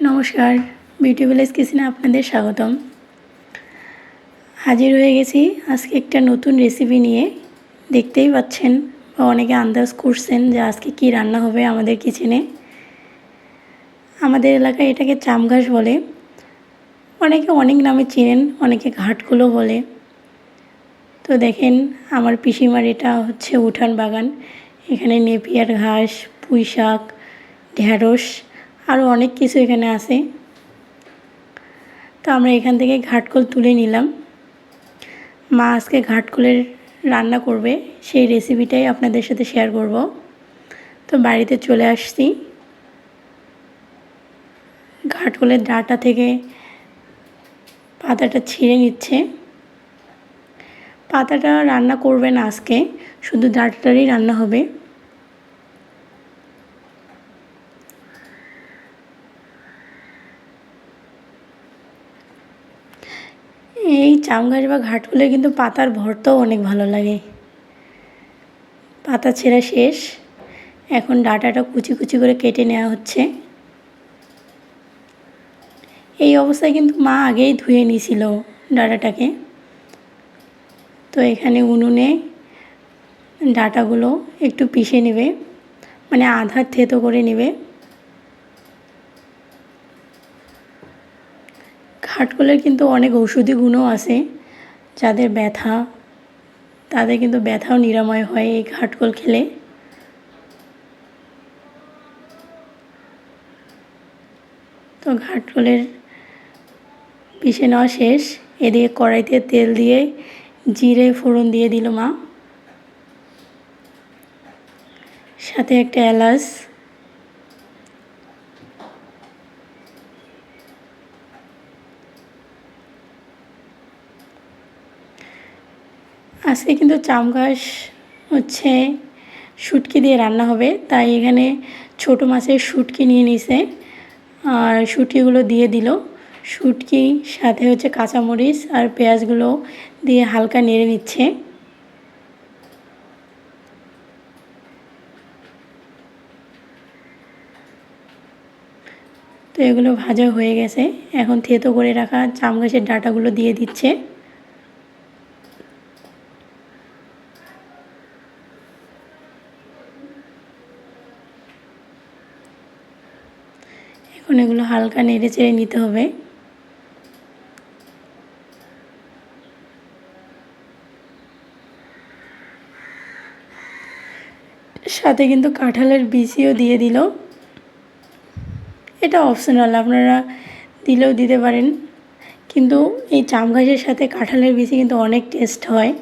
নমস্কার beauty village কিচেনে আপনাদের স্বাগতম। হাজির হয়ে গেছি আজকে একটা নতুন রেসিপি নিয়ে। দেখতেই পাচ্ছেন বা অনেকে আন্দাজ করছেন যে আজকে কি রান্না হবে আমাদের কিচেনে আমাদের এলাকায় এটাকে চামঘাস বলে। অনেকে অনেক নামে চেনেন, অনেকে ঘাটগুলো বলে। তো দেখেন, আমার পিসিমার এটা হচ্ছে উঠান বাগান। এখানে নেপিয়ার ঘাস পুঁই শাক ঢ্যাঁড়স আরও অনেক কিছু এখানে আছে। তো আমরা এখান থেকে ঘাটকল তুলে নিলাম। মা আজকে ঘাটকলের রান্না করবে, সেই রেসিপিটাই আপনাদের সাথে শেয়ার করব। তো বাড়িতে চলে আসছি। ঘাটকলের ডাটা থেকে পাতাটা ছিঁড়ে নিচ্ছে। পাতাটা রান্না করবেন আজকে, শুধু ডাটাটারই রান্না হবে। এই চামগাছ বা ঘাটগুলো কিন্তু পাতার ভর্তাও অনেক ভালো লাগে। পাতা ছেঁড়া শেষ। এখন ডাটাটা কুচি কুচি করে কেটে নেওয়া হচ্ছে। এই অবস্থায় কিন্তু মা আগেই ধুয়ে নিয়েছিল ডাটাটাকে। তো এখানে উনুনে ডাটাগুলো একটু পিষে নেবে। মানে আধার থেতো করে নেবে। খাটকলের কিন্তু অনেক ঔষধি গুণও আছে। যাদের ব্যথা, তাদের কিন্তু ব্যথাও নিরাময় হয় এই ঘাটকল খেলে। তো ঘাটকলের পিষে নেওয়া শেষ। এদিকে কড়াইতে তেল দিয়ে জিরে, ফোড়ন দিয়ে দিল মা। সাথে একটা এলাচ আজকে কিন্তু চাম ঘাস হচ্ছে শুটকি দিয়ে রান্না হবে। তাই এখানে ছোট মাছের শুটকি নিয়ে নিছে। আর শুটকিগুলো দিয়ে দিল। শুটকি, সাথে হচ্ছে কাঁচামরিচ আর পেঁয়াজগুলো দিয়ে হালকা নেড়ে নিচ্ছে। তো এগুলো ভাজা হয়ে গেছে। এখন থেতো করে রাখা চাম গাছের ডাটাগুলো দিয়ে দিচ্ছে। এখন এগুলো হালকা নেড়ে চেড়ে নিতে হবে। সাথে কিন্তু কাঁঠালের বিচিও দিয়ে দিল। এটা অপশনাল আপনারা দিলেও দিতে পারেন। কিন্তু এই চাম ঘাসের সাথে কাঁঠালের বিচি কিন্তু অনেক টেস্ট হয়।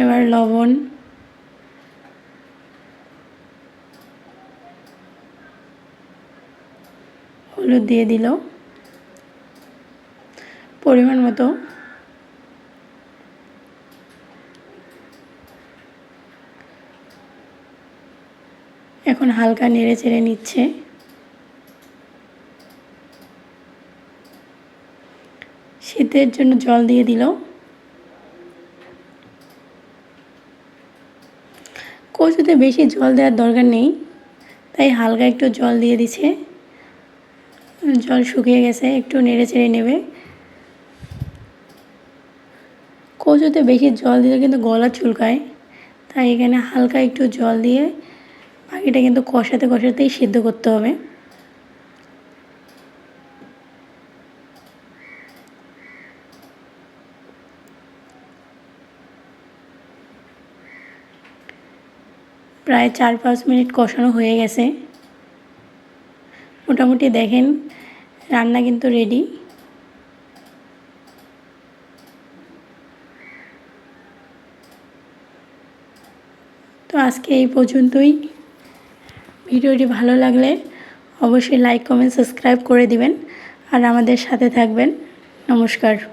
এবার লবণ। হলুদ দিয়ে দিল। পরিমাণ মতো। এখন হালকা নেড়ে চেড়ে নিচ্ছে। শীতের জন্য জল দিয়ে দিল। কচুতে বেশি জল দেওয়ার দরকার নেই। তাই হালকা একটু জল দিয়ে দিছে জল শুকিয়ে গেছে, একটু নেড়ে চেড়ে নেবে। কচুতে বেশি জল দিলে কিন্তু গলা চুলকায়। তাই এখানে হালকা একটু জল দিয়ে পাখিটা কিন্তু কষাতে কষাতেই সিদ্ধ করতে হবে। প্রায় চার পাঁচ মিনিট কষানো হয়ে গেছে। মোটামুটি দেখেন, রান্না কিন্তু রেডি তো আজকে এই পর্যন্তই। ভিডিওটি ভালো লাগলে অবশ্যই লাইক কমেন্ট সাবস্ক্রাইব করে দিবেন। আর আমাদের সাথে থাকবেন। নমস্কার।